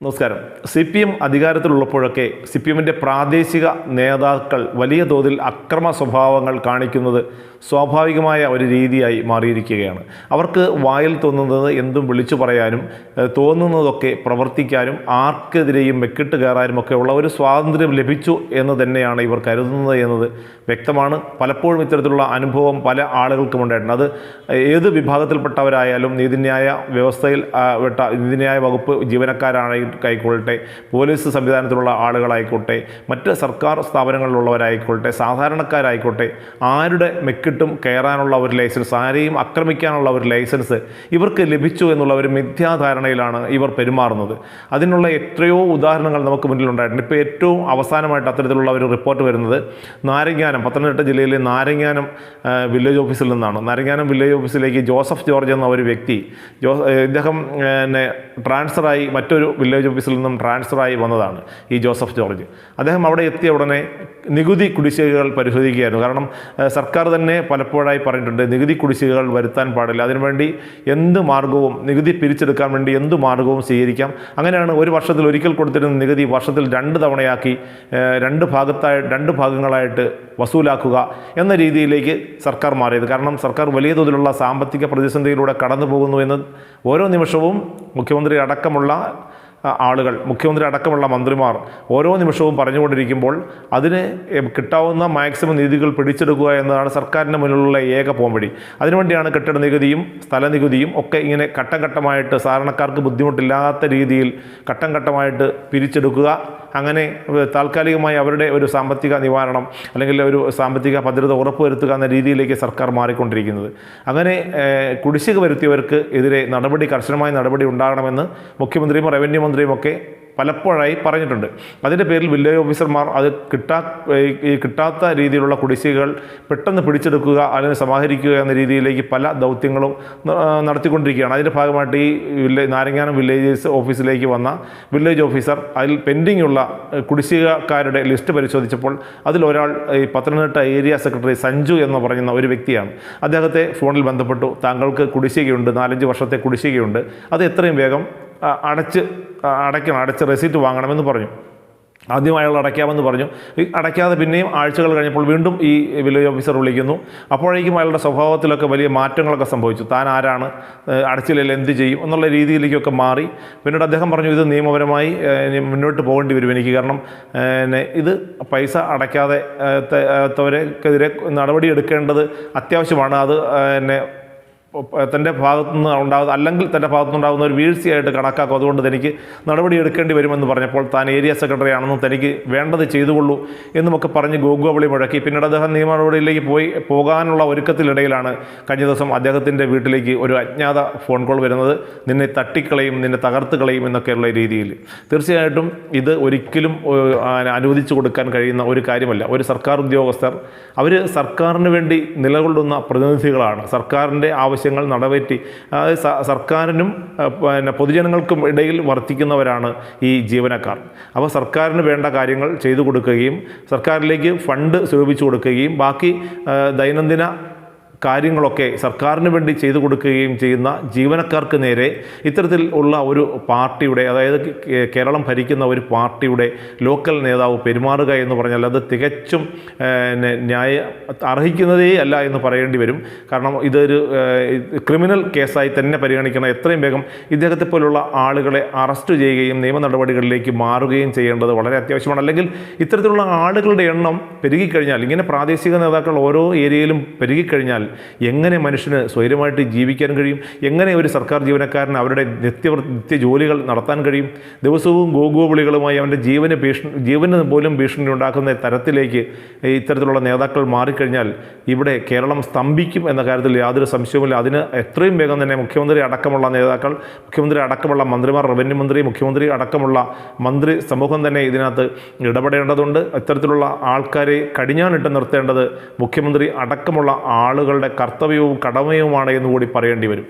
നമസ്കാരം. C P M അധികാരത്തിലുള്ളപ്പോഴൊക്കെ C P എമ്മിന്റെ പ്രാദേശിക നേതാക്കൾ വലിയ തോതിൽ അക്രമ സ്വഭാവങ്ങൾ കാണിക്കുന്നത് സ്വാഭാവികമായ ഒരു രീതിയായി മാറിയിരിക്കുകയാണ്. അവർക്ക് വായിൽ തോന്നുന്നത് എന്തും വിളിച്ചു പറയാനും തോന്നുന്നതൊക്കെ പ്രവർത്തിക്കാനും ആർക്കെതിരെയും വെക്കിട്ട് കയറാനും ഒക്കെ ഉള്ള ഒരു സ്വാതന്ത്ര്യം ലഭിച്ചു എന്ന് തന്നെയാണ് ഇവർ കരുതുന്നത് എന്നത് വ്യക്തമാണ്. പലപ്പോഴും ഇത്തരത്തിലുള്ള അനുഭവം പല ആളുകൾക്കും ഉണ്ടായിട്ടുണ്ട്. അത് ഏത് വിഭാഗത്തിൽപ്പെട്ടവരായാലും നീതിന്യായ വ്യവസ്ഥയിൽ പെട്ട നീതിന്യായ വകുപ്പ് ജീവനക്കാരായി ആയിക്കൊള്ളട്ടെ പോലീസ് സംവിധാനത്തിലുള്ള ആളുകളായിക്കോട്ടെ മറ്റ് സർക്കാർ സ്ഥാപനങ്ങളിലുള്ളവരായിക്കോട്ടെ സാധാരണക്കാരായിക്കോട്ടെ ആരുടെ മെക്കിട്ടും കയറാനുള്ള ഒരു ലൈസൻസ് ആരെയും ആക്രമിക്കാനുള്ള ഒരു ലൈസൻസ് ഇവർക്ക് ലഭിച്ചു എന്നുള്ള ഒരു മിഥ്യാധാരണയിലാണ് ഇവർ പെരുമാറുന്നത്. അതിനുള്ള എത്രയോ ഉദാഹരണങ്ങൾ നമുക്ക് മുന്നിലുണ്ടായിട്ടുണ്ട്. ഇപ്പോൾ ഏറ്റവും അവസാനമായിട്ട് അത്തരത്തിലുള്ള ഒരു റിപ്പോർട്ട് വരുന്നത് നാരങ്ങാനം പത്തനംതിട്ട ജില്ലയിലെ നാരങ്ങാനം വില്ലേജ് ഓഫീസിൽ നിന്നാണ്. നാരങ്ങാനം വില്ലേജ് ഓഫീസിലേക്ക് ജോസഫ് ജോർജ് എന്ന ഒരു വ്യക്തി ജോ ഇദ്ദേഹം പിന്നെ ട്രാൻസ്ഫറായി മറ്റൊരു വില്ലേജ് ഓഫീസിൽ നിന്നും ട്രാൻസ്ഫറായി വന്നതാണ് ഈ ജോസഫ് ജോർജ്. അദ്ദേഹം അവിടെ എത്തിയ ഉടനെ നികുതി കുടിശ്ശികകൾ പരിശോധിക്കുകയായിരുന്നു. കാരണം സർക്കാർ തന്നെ പലപ്പോഴായി പറഞ്ഞിട്ടുണ്ട് നികുതി കുടിശ്ശികകൾ വരുത്താൻ പാടില്ല. അതിനുവേണ്ടി എന്ത് മാർഗവും നികുതി പിരിച്ചെടുക്കാൻ വേണ്ടി എന്ത് മാർഗവും സ്വീകരിക്കാം? അങ്ങനെയാണ് ഒരു വർഷത്തിൽ ഒരിക്കൽ കൊടുത്തിരുന്ന നികുതി വർഷത്തിൽ രണ്ട് തവണയാക്കി രണ്ട് ഭാഗത്തായി രണ്ട് ഭാഗങ്ങളായിട്ട് വസൂലാക്കുക എന്ന രീതിയിലേക്ക് സർക്കാർ മാറിയത്. കാരണം സർക്കാർ വലിയ തോതിലുള്ള സാമ്പത്തിക പ്രതിസന്ധിയിലൂടെ കടന്നു പോകുന്നു എന്ന് ഓരോ നിമിഷവും മുഖ്യമന്ത്രി അടക്കമുള്ള ആളുകൾ മുഖ്യമന്ത്രി അടക്കമുള്ള മന്ത്രിമാർ ഓരോ നിമിഷവും പറഞ്ഞുകൊണ്ടിരിക്കുമ്പോൾ അതിന് കിട്ടാവുന്ന മാക്സിമം നീതികൾ പിടിച്ചെടുക്കുക എന്നതാണ് സർക്കാരിന്റെ മുന്നിലുള്ള ഏക പോംവഴി. അതിനുവേണ്ടിയാണ് കെട്ടിട നികുതിയും സ്ഥല നികുതിയും ഒക്കെ ഇങ്ങനെ ഘട്ടം ഘട്ടമായിട്ട് സാധാരണക്കാർക്ക് ബുദ്ധിമുട്ടില്ലാത്ത രീതിയിൽ ഘട്ടം ഘട്ടമായിട്ട് പിരിച്ചെടുക്കുക. അങ്ങനെ താൽക്കാലികമായി അവരുടെ ഒരു സാമ്പത്തിക നിവാരണം അല്ലെങ്കിൽ ഒരു സാമ്പത്തിക ഭദ്രത ഉറപ്പുവരുത്തുക എന്ന രീതിയിലേക്ക് സർക്കാർ മാറിക്കൊണ്ടിരിക്കുന്നത്. അങ്ങനെ കുടിശ്ശിക വരുത്തിയവർക്ക് എതിരെ നടപടി കർശനമായ നടപടി ഉണ്ടാകണമെന്ന് മുഖ്യമന്ത്രിയും റവന്യൂ മന്ത്രിയും ഒക്കെ പലപ്പോഴായി പറഞ്ഞിട്ടുണ്ട്. അതിന്റെ പേരിൽ വില്ലേജ് ഓഫീസർമാർ അത് കിട്ടാ കിട്ടാത്ത രീതിയിലുള്ള കുടിശ്ശികകൾ പെട്ടെന്ന് പിടിച്ചെടുക്കുക അല്ലെങ്കിൽ സമാഹരിക്കുക എന്ന രീതിയിലേക്ക് പല ദൗത്യങ്ങളും നടത്തിക്കൊണ്ടിരിക്കുകയാണ്. അതിന്റെ ഭാഗമായിട്ട് ഈ വില്ലേജ് നാരങ്ങാനം വില്ലേജസ് ഓഫീസിലേക്ക് വന്ന വില്ലേജ് ഓഫീസർ അതിൽ പെൻഡിംഗ് ഉള്ള കുടിശ്ശികക്കാരുടെ ലിസ്റ്റ് പരിശോധിച്ചപ്പോൾ അതിൽ ഒരാൾ ഈ പത്തനംതിട്ട ഏരിയ സെക്രട്ടറി സഞ്ജു എന്ന് പറയുന്ന ഒരു വ്യക്തിയാണ്. അദ്ദേഹത്തെ ഫോണിൽ ബന്ധപ്പെട്ടു. താങ്കൾക്ക് കുടിശ്ശികയുണ്ട് നാലഞ്ച് വർഷത്തെ കുടിശ്ശികയുണ്ട്. അത് എത്രയും വേഗം അടച്ച് അടയ്ക്കണം അടച്ച് റെസീറ്റ് വാങ്ങണമെന്ന് പറഞ്ഞു. ആദ്യം അയാൾ അടയ്ക്കാമെന്ന് പറഞ്ഞു. അടയ്ക്കാതെ പിന്നെയും ആഴ്ചകൾ കഴിഞ്ഞപ്പോൾ വീണ്ടും ഈ വില്ലേജ് ഓഫീസർ വിളിക്കുന്നു. അപ്പോഴേക്കും അയാളുടെ സ്വഭാവത്തിലൊക്കെ വലിയ മാറ്റങ്ങളൊക്കെ സംഭവിച്ചു. താൻ ആരാണ്? അടച്ചില്ലെങ്കിൽ എന്ത് ചെയ്യും? എന്നുള്ള രീതിയിലേക്കൊക്കെ മാറി. പിന്നീട് അദ്ദേഹം പറഞ്ഞു ഇത് നിയമപരമായി മുന്നോട്ട് പോകേണ്ടി വരും എനിക്ക്. കാരണം ഇത് പൈസ അടയ്ക്കാതെ ത്തവരെക്കെതിരെ നടപടി എടുക്കേണ്ടത് അത്യാവശ്യമാണ്. അത് എന്നെ തന്റെ ഭാഗത്തുനിന്ന് ഉണ്ടാകുന്ന അല്ലെങ്കിൽ തന്റെ ഭാഗത്തുനിന്നുണ്ടാകുന്ന ഒരു വീഴ്ചയായിട്ട് കണക്കാക്കും. അതുകൊണ്ട് തനിക്ക് നടപടി എടുക്കേണ്ടി വരുമെന്ന് പറഞ്ഞപ്പോൾ താൻ ഏരിയ സെക്രട്ടറി ആണെന്നും തനിക്ക് വേണ്ടത് ചെയ്തുകൊള്ളൂ എന്നുമൊക്കെ പറഞ്ഞ് ഗോഗോവിളി മുഴക്കി. പിന്നീട് അദ്ദേഹം നിയമ നടപടിയിലേക്ക് പോയി. പോകാനുള്ള ഒരുക്കത്തിനിടയിലാണ് കഴിഞ്ഞ ദിവസം അദ്ദേഹത്തിന്റെ വീട്ടിലേക്ക് ഒരു അജ്ഞാത ഫോൺ കോൾ വരുന്നത്. നിന്നെ തട്ടിക്കളയും നിന്നെ തകർത്ത് കളയും എന്നൊക്കെയുള്ള രീതിയിൽ. തീർച്ചയായിട്ടും ഇത് ഒരിക്കലും അനുവദിച്ചു കൊടുക്കാൻ കഴിയുന്ന ഒരു കാര്യമല്ല. ഒരു സർക്കാർ ഉദ്യോഗസ്ഥർ അവർ സർക്കാരിന് വേണ്ടി നിലകൊള്ളുന്ന പ്രതിനിധികളാണ്. സർക്കാരിന്റെ ആവശ്യങ്ങൾ നടവേറ്റി സർക്കാരിനും പിന്നെ പൊതുജനങ്ങൾക്കും ഇടയിൽ വർത്തിക്കുന്നവരാണ് ഈ ജീവനക്കാർ. അപ്പോൾ സർക്കാരിന് വേണ്ട കാര്യങ്ങൾ ചെയ്തു കൊടുക്കുകയും സർക്കാരിലേക്ക് ഫണ്ട് സ്വരൂപിച്ചു കൊടുക്കുകയും ബാക്കി ദൈനംദിന കാര്യങ്ങളൊക്കെ സർക്കാരിന് വേണ്ടി ചെയ്തു കൊടുക്കുകയും ചെയ്യുന്ന ജീവനക്കാർക്ക് നേരെ ഇത്തരത്തിൽ ഉള്ള ഒരു പാർട്ടിയുടെ അതായത് കേരളം ഭരിക്കുന്ന ഒരു പാർട്ടിയുടെ ലോക്കൽ നേതാവ് പെരുമാറുക എന്ന് പറഞ്ഞാൽ അത് തികച്ചും ന്യായ അർഹിക്കുന്നതേ അല്ല എന്ന് പറയേണ്ടി വരും. കാരണം ഇതൊരു ക്രിമിനൽ കേസായി തന്നെ പരിഗണിക്കണം. എത്രയും വേഗം ഇദ്ദേഹത്തെ പോലുള്ള ആളുകളെ അറസ്റ്റ് ചെയ്യുകയും നിയമ നടപടികളിലേക്ക് മാറുകയും ചെയ്യേണ്ടത് വളരെ അത്യാവശ്യമാണ്. അല്ലെങ്കിൽ ഇത്തരത്തിലുള്ള ആളുകളുടെ എണ്ണം പെരുകിക്കഴിഞ്ഞാൽ ഇങ്ങനെ പ്രാദേശിക നേതാക്കൾ ഓരോ ഏരിയയിലും പെരുകിക്കഴിഞ്ഞാൽ എങ്ങനെ മനുഷ്യന് സ്വൈര്യമായിട്ട് ജീവിക്കാൻ കഴിയും? എങ്ങനെ ഒരു സർക്കാർ ജീവനക്കാരന് അവരുടെ നിത്യ നിത്യ ജോലികൾ നടത്താൻ കഴിയും? ദിവസവും ഗോഗോവിളികളുമായി അവന്റെ ജീവന് ഭീഷണി ജീവന് പോലും ഭീഷണി ഉണ്ടാക്കുന്ന തരത്തിലേക്ക് ഇത്തരത്തിലുള്ള നേതാക്കൾ മാറിക്കഴിഞ്ഞാൽ ഇവിടെ കേരളം സ്തംഭിക്കും എന്ന കാര്യത്തിൽ യാതൊരു സംശയവുമില്ല. അതിന് എത്രയും വേഗം തന്നെ മുഖ്യമന്ത്രി അടക്കമുള്ള നേതാക്കൾ മുഖ്യമന്ത്രി അടക്കമുള്ള മന്ത്രിമാർ റവന്യൂ മന്ത്രി മുഖ്യമന്ത്രി അടക്കമുള്ള മന്ത്രി സമൂഹം തന്നെ ഇതിനകത്ത് ഇടപെടേണ്ടതുണ്ട്. ഇത്തരത്തിലുള്ള ആൾക്കാരെ കടിഞ്ഞാണിട്ട് നിർത്തേണ്ടത് മുഖ്യമന്ത്രി അടക്കമുള്ള ആളുകളുടെ കർത്തവ്യവും കടമയുമാണ് എന്ന് കൂടി പറയേണ്ടി വരും.